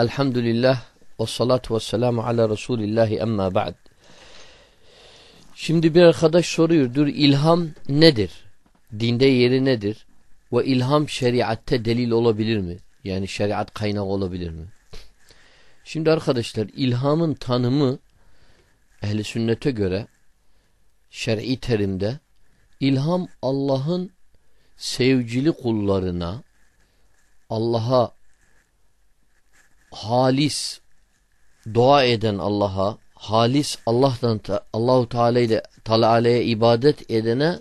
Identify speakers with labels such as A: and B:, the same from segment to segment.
A: Elhamdülillah ve salatu ve selamu ala Resulillahi emma ba'd. Şimdi bir arkadaş soruyordur ilham nedir? Dinde yeri nedir? Ve ilham şeriatte delil olabilir mi? Yani şeriat kaynağı olabilir mi? Şimdi arkadaşlar ilhamın tanımı ehli sünnete göre şer'i terimde ilham Allah'ın sevgili kullarına Allah'a halis dua eden Allah'a halis Allah'tan Allahu Teala ile Teala'ya ibadet edene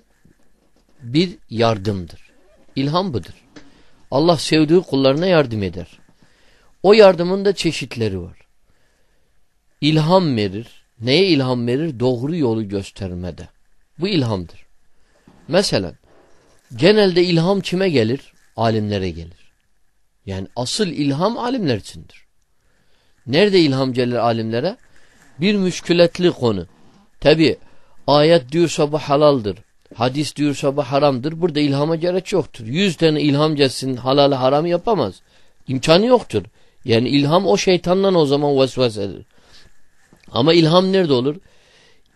A: bir yardımdır. İlham budur. Allah sevdiği kullarına yardım eder. O yardımın da çeşitleri var. İlham verir. Neye ilham verir? Doğru yolu göstermede. Bu ilhamdır. Mesela genelde ilham kime gelir? Alimlere gelir. Yani asıl ilham alimler içindir. Nerede ilham gelir alimlere? Bir müşkületli konu. Tabi ayet diyorsa bu halaldır. Hadis diyorsa bu haramdır. Burada ilhama gerek yoktur. Yüz tane ilham gelsin halalı haram yapamaz. İmkanı yoktur. Yani ilham o şeytandan o zaman vesvesedir. Ama ilham nerede olur?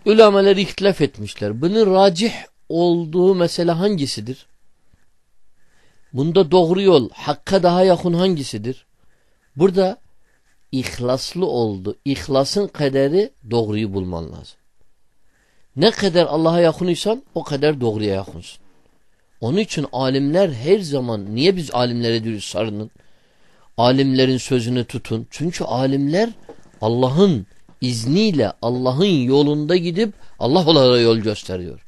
A: Ulameler ihtilaf etmişler. Bunun racih olduğu mesele hangisidir? Bunda doğru yol, hakka daha yakın hangisidir? Burada ihlaslı oldu. İhlasın kaderi doğruyu bulman lazım. Ne kadar Allah'a yakınıysan o kadar doğruya yakınsın. Onun için alimler her zaman niye biz alimlere diyoruz sarının? Alimlerin sözünü tutun. Çünkü alimler Allah'ın izniyle Allah'ın yolunda gidip Allah onlara yol gösteriyor.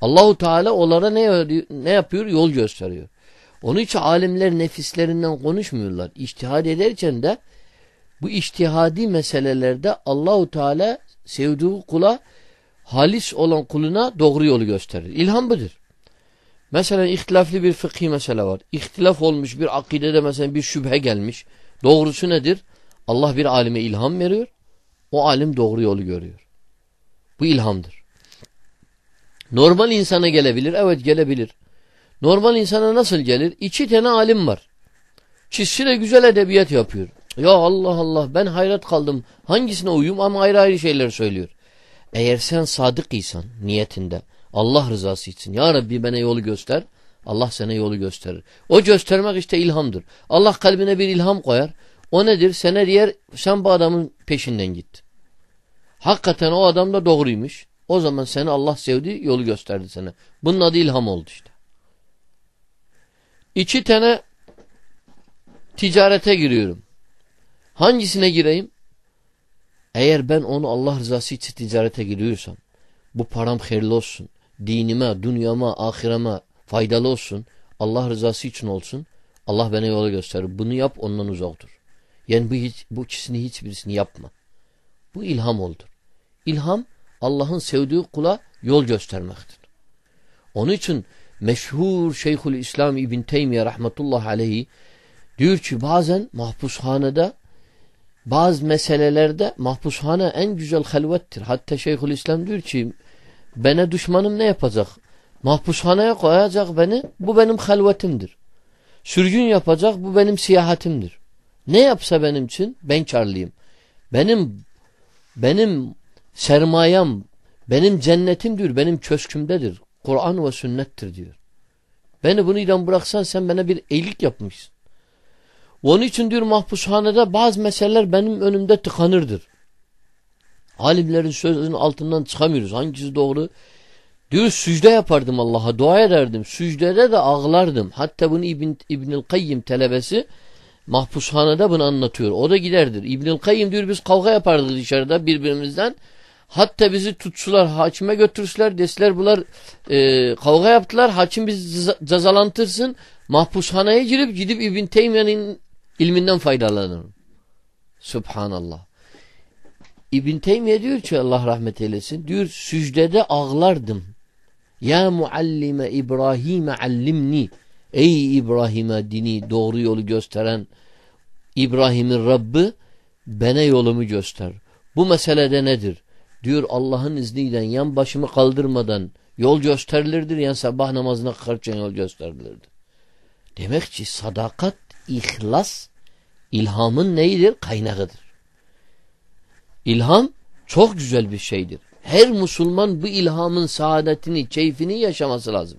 A: Allahu Teala onlara ne, ne yapıyor? Yol gösteriyor. Onun için alimler nefislerinden konuşmuyorlar. İçtihad ederken de bu içtihadi meselelerde Allahu Teala sevdiği kula halis olan kuluna doğru yolu gösterir. İlham budur. Mesela ihtilaflı bir fıkhi mesele var. İhtilaf olmuş bir akidede mesela bir şüphe gelmiş. Doğrusu nedir? Allah bir alime ilham veriyor. O alim doğru yolu görüyor. Bu ilhamdır. Normal insana gelebilir. Evet gelebilir. Normal insana nasıl gelir? İki tane alim var. Çizsi de güzel edebiyat yapıyor. Ya Allah Allah ben hayret kaldım. Hangisine uyum ama ayrı ayrı şeyler söylüyor. Eğer sen sadık isan niyetinde Allah rızası için ya Rabbi bana yolu göster. Allah sana yolu gösterir. O göstermek işte ilhamdır. Allah kalbine bir ilham koyar. O nedir? Sana diğer sen bu adamın peşinden git. Hakikaten o adam da doğruymuş. O zaman seni Allah sevdi yolu gösterdi sana. Bunun adı ilham oldu işte. İki tane ticarete giriyorum. Hangisine gireyim? Eğer ben onu Allah rızası için ticarete giriyorsam bu param hayırlı olsun. Dinime, dünyama, ahireme faydalı olsun. Allah rızası için olsun. Allah bana yolu gösterir. Bunu yap ondan uzak dur. Yani bu, hiç, bu ikisini hiçbirisini yapma. Bu ilham oldur. İlham Allah'ın sevdiği kula yol göstermektir. Onun için meşhur Şeyhül İslam İbn Teymiye rahmetullah aleyhi diyor ki bazen mahpushanede bazı meselelerde mahpushane en güzel halvettir. Hatta Şeyhül İslam diyor ki bana düşmanım ne yapacak? Mahpushaneye koyacak beni bu benim halvetimdir. Sürgün yapacak bu benim siyahatimdir. Ne yapsa benim için ben karlıyım. Benim benim sermayem benim cennetimdir, benim köşkümdedir. Kur'an ve sünnettir diyor. Beni bunu ilan bıraksan sen bana bir iyilik yapmışsın. Onun için diyor mahpushanede bazı meseleler benim önümde tıkanırdır. Alimlerin sözünün altından çıkamıyoruz. Hangisi doğru? Diyor sücde yapardım Allah'a, dua ederdim. Sücdede de ağlardım. Hatta bunu İbn, İbnül Kayyim talebesi mahpushanede bunu anlatıyor. O da giderdir. İbnül Kayyim diyor biz kavga yapardık dışarıda birbirimizden. Hatta bizi tutsular, hakime götürsüler, deseler bunlar e, kavga yaptılar, hakim bizi cezalantırsın, mahpushaneye girip gidip İbn Teymiye'nin ilminden faydalanır. Subhanallah. İbn Teymiye diyor ki Allah rahmet eylesin, diyor sücdede ağlardım. Ya muallime İbrahim'e allimni. Ey İbrahim'e dini doğru yolu gösteren İbrahim'in Rabbi bana yolumu göster. Bu meselede nedir? Diyor Allah'ın izniyle yan başımı kaldırmadan yol gösterilirdir. Yani sabah namazına kalkarken yol gösterilirdir. Demek ki sadakat, ihlas İlhamın neyidir? Kaynağıdır. İlham çok güzel bir şeydir. Her Müslüman bu ilhamın saadetini, keyfini yaşaması lazım.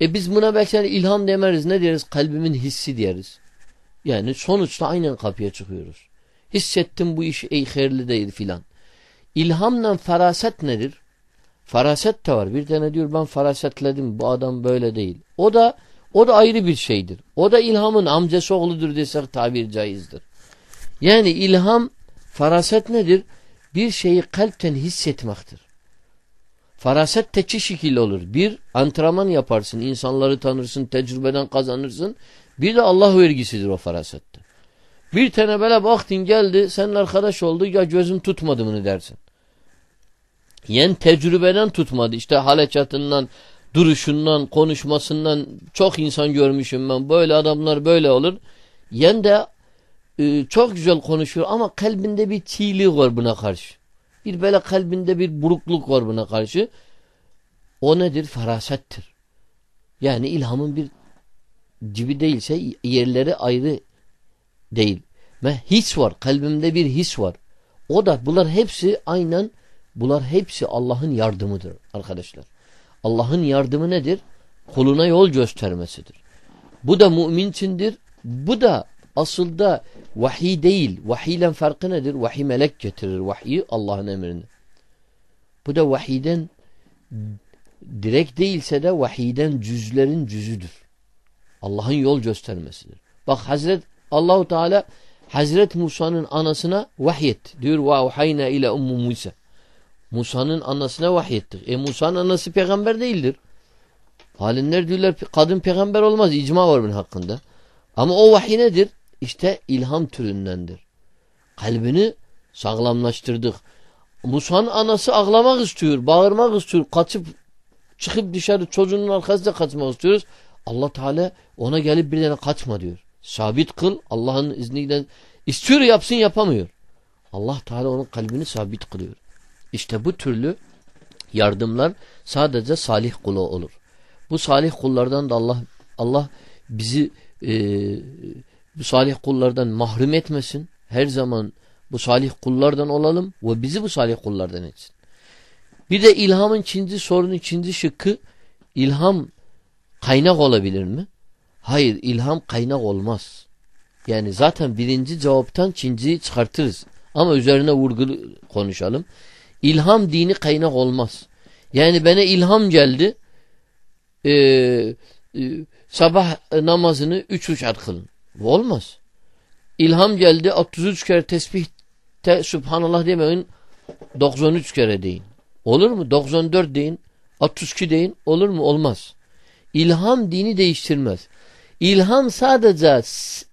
A: E biz buna belki ilham demeriz. Ne deriz? Kalbimin hissi deriz. Yani sonuçta aynen kapıya çıkıyoruz. Hissettim bu iş ey hayırlı değil filan. İlhamla faraset nedir? Faraset de var. Bir tane diyor ben farasetledim bu adam böyle değil. O da o da ayrı bir şeydir. O da ilhamın amcası oğludur desek tabir caizdir. Yani ilham faraset nedir? Bir şeyi kalpten hissetmektir. Faraset teçi şekil olur. Bir, antrenman yaparsın, insanları tanırsın, tecrübeden kazanırsın. Bir de Allah vergisidir o farasette. Bir tane böyle baktın geldi, senin arkadaş oldu, ya gözüm tutmadı mı dersin. Yen tecrübeden tutmadı. İşte halecatından, duruşundan, konuşmasından çok insan görmüşüm ben. Böyle adamlar böyle olur. Yen de e, çok güzel konuşuyor ama kalbinde bir çiğlik var buna karşı. Bir böyle kalbinde bir burukluk var buna karşı. O nedir? Farasettir. Yani ilhamın bir gibi değilse yerleri ayrı değil. Ve his var. Kalbimde bir his var. O da bunlar hepsi aynen bunlar hepsi Allah'ın yardımıdır arkadaşlar. Allah'ın yardımı nedir? Kuluna yol göstermesidir. Bu da mümin içindir. Bu da aslında vahiy değil. Vahiyle farkı nedir? Vahiy melek getirir. Vahiy Allah'ın emrini. Bu da vahiyden direkt değilse de vahiyden cüzlerin cüzüdür. Allah'ın yol göstermesidir. Bak Hazret Allahu Teala Hazret Musa'nın anasına vahyet. Diyor ve ile ummu Musa. Musa'nın anasına vahyettik. E Musa'nın anası peygamber değildir. Halinler diyorlar kadın peygamber olmaz. İcma var bunun hakkında. Ama o vahiy nedir? İşte ilham türündendir. Kalbini sağlamlaştırdık. Musa'nın anası ağlamak istiyor, bağırmak istiyor, kaçıp çıkıp dışarı çocuğunun arkasında kaçmak istiyoruz. Allah Teala ona gelip bir tane kaçma diyor. Sabit kıl Allah'ın izniyle istiyor yapsın yapamıyor. Allah Teala onun kalbini sabit kılıyor. İşte bu türlü yardımlar sadece salih kulu olur. Bu salih kullardan da Allah Allah bizi e, bu salih kullardan mahrum etmesin. Her zaman bu salih kullardan olalım ve bizi bu salih kullardan etsin. Bir de ilhamın ikinci sorunun ikinci şıkkı ilham kaynak olabilir mi? Hayır ilham kaynak olmaz. Yani zaten birinci cevaptan ikinciyi çıkartırız. Ama üzerine vurgulu konuşalım. İlham dini kaynak olmaz. Yani bana ilham geldi. Ee, e, sabah namazını üç rekat kılın. Bu olmaz. İlham geldi 33 kere tesbihte Subhanallah demeyin 93 kere deyin. Olur mu? 94 deyin. 62 deyin. Olur mu? Olmaz. İlham dini değiştirmez. İlham sadece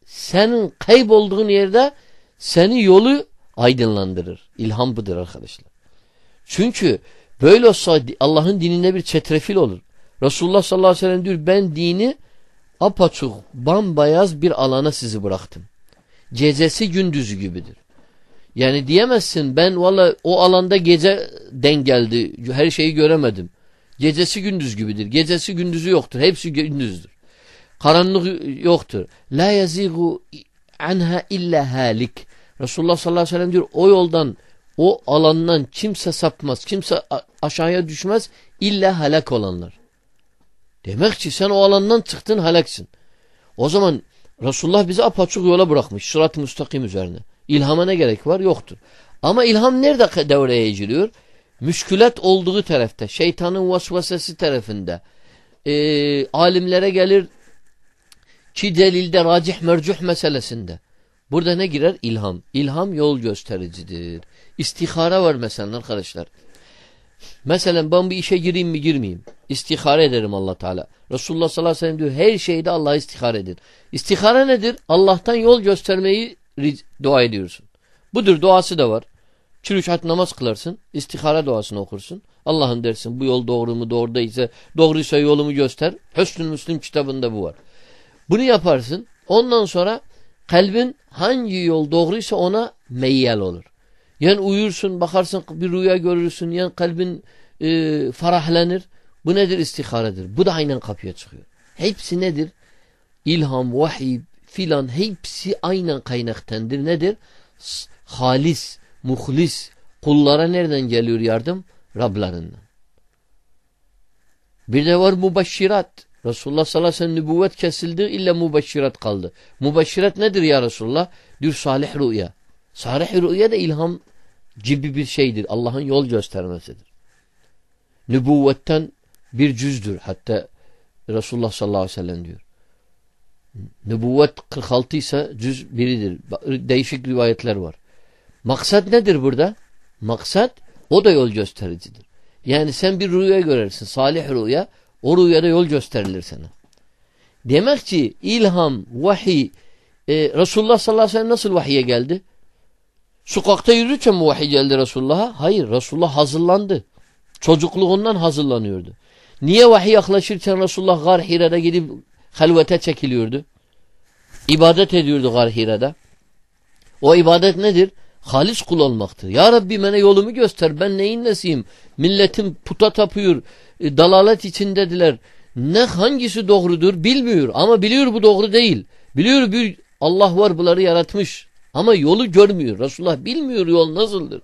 A: senin kaybolduğun yerde seni yolu aydınlandırır. İlham budur arkadaşlar. Çünkü böyle olsa Allah'ın dininde bir çetrefil olur. Resulullah sallallahu aleyhi ve sellem diyor ben dini apaçuk bambayaz bir alana sizi bıraktım. Gecesi gündüzü gibidir. Yani diyemezsin ben valla o alanda gece den geldi her şeyi göremedim. Gecesi gündüz gibidir. Gecesi gündüzü yoktur. Hepsi gündüzdür. Karanlık yoktur. La yazigu anha illa halik. Resulullah sallallahu aleyhi ve sellem diyor o yoldan o alandan kimse sapmaz. Kimse aşağıya düşmez illa halak olanlar. Demek ki sen o alandan çıktın halaksın. O zaman Resulullah bizi apaçık yola bırakmış. Sırat-ı müstakim üzerine. İlhama ne gerek var? Yoktur. Ama ilham nerede devreye giriyor? Müşkület olduğu tarafta. Şeytanın vasvasesi tarafında. Ee, alimlere gelir ki delilde racih mercuh meselesinde. Burada ne girer? İlham. İlham yol göstericidir. İstihara var mesela arkadaşlar. Mesela ben bir işe gireyim mi girmeyeyim. İstihare ederim Allah Teala. Resulullah sallallahu aleyhi ve sellem diyor her şeyde Allah'a istihare edin. İstihare nedir? Allah'tan yol göstermeyi dua ediyorsun. Budur duası da var. Çürüşat namaz kılarsın. İstihare duasını okursun. Allah'ım dersin bu yol doğru mu doğru değilse doğruysa yolumu göster. Hüsnü Müslim kitabında bu var. Bunu yaparsın. Ondan sonra kalbin hangi yol doğruysa ona meyyal olur. Yani uyursun bakarsın bir rüya görürsün yani kalbin e, farahlanır. Bu nedir? İstiharedir. Bu da aynen kapıya çıkıyor. Hepsi nedir? İlham, vahiy, filan hepsi aynen kaynaktandır. Nedir? Halis, muhlis kullara nereden geliyor yardım? Rablarından. Bir de var mubaşşirat. Resulullah sallallahu aleyhi ve sellem nübüvvet kesildi illa mubaşşirat kaldı. Mubaşşirat nedir ya Resulullah? Diyor salih rüya. Salih rüya da ilham gibi bir şeydir. Allah'ın yol göstermesidir. Nübüvvetten bir cüzdür. Hatta Resulullah sallallahu aleyhi ve sellem diyor. Nübüvvet 46 ise cüz biridir. Değişik rivayetler var. Maksat nedir burada? Maksat o da yol göstericidir. Yani sen bir rüya görürsün. Salih rüya. O rüyada yol gösterilir sana. Demek ki ilham, vahiy e, Resulullah sallallahu aleyhi ve sellem nasıl vahiye geldi? Sokakta yürürken mi vahiy geldi Resulullah'a? Hayır. Resulullah hazırlandı. Çocukluğundan hazırlanıyordu. Niye vahiy yaklaşırken Resulullah Gar Hira'da gidip halvete çekiliyordu? İbadet ediyordu Gar Hira'da. O ibadet nedir? Halis kul olmaktır. Ya Rabbi bana yolumu göster. Ben neyin nesiyim? Milletim puta tapıyor. E, dalalet içindediler. Ne hangisi doğrudur bilmiyor. Ama biliyor bu doğru değil. Biliyor bir Allah var bunları yaratmış. Ama yolu görmüyor. Resulullah bilmiyor yol nasıldır.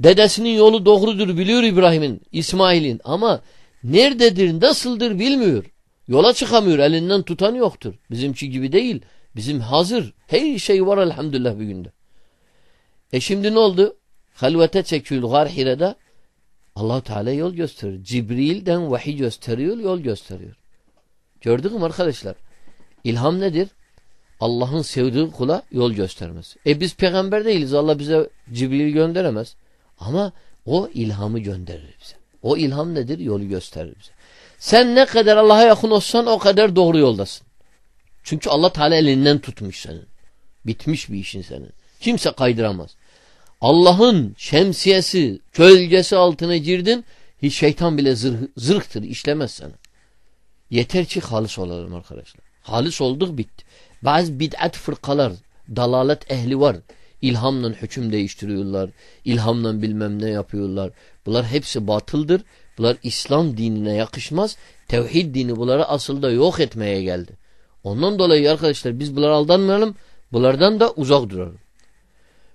A: Dedesinin yolu doğrudur biliyor İbrahim'in, İsmail'in. Ama nerededir, nasıldır bilmiyor. Yola çıkamıyor. Elinden tutan yoktur. Bizimki gibi değil. Bizim hazır. Her şey var elhamdülillah bir günde. E şimdi ne oldu? Halvete çekiyor Gar Hire'de. allah Teala yol gösteriyor. Cibril'den vahiy gösteriyor, yol gösteriyor. Gördük mü arkadaşlar? İlham nedir? Allah'ın sevdiği kula yol göstermesi. E biz peygamber değiliz. Allah bize Cibril gönderemez. Ama o ilhamı gönderir bize. O ilham nedir? Yolu gösterir bize. Sen ne kadar Allah'a yakın olsan o kadar doğru yoldasın. Çünkü Allah Teala elinden tutmuş senin. Bitmiş bir işin senin. Kimse kaydıramaz. Allah'ın şemsiyesi, gölgesi altına girdin, hiç şeytan bile zırh, zırhtır, işlemez sana. Yeter ki halis olalım arkadaşlar. Halis olduk bitti. Bazı bid'at fırkalar, dalalet ehli var. İlhamla hüküm değiştiriyorlar. İlhamla bilmem ne yapıyorlar. Bunlar hepsi batıldır. Bunlar İslam dinine yakışmaz. Tevhid dini bunları asılda yok etmeye geldi. Ondan dolayı arkadaşlar biz bunlara aldanmayalım. Bunlardan da uzak duralım.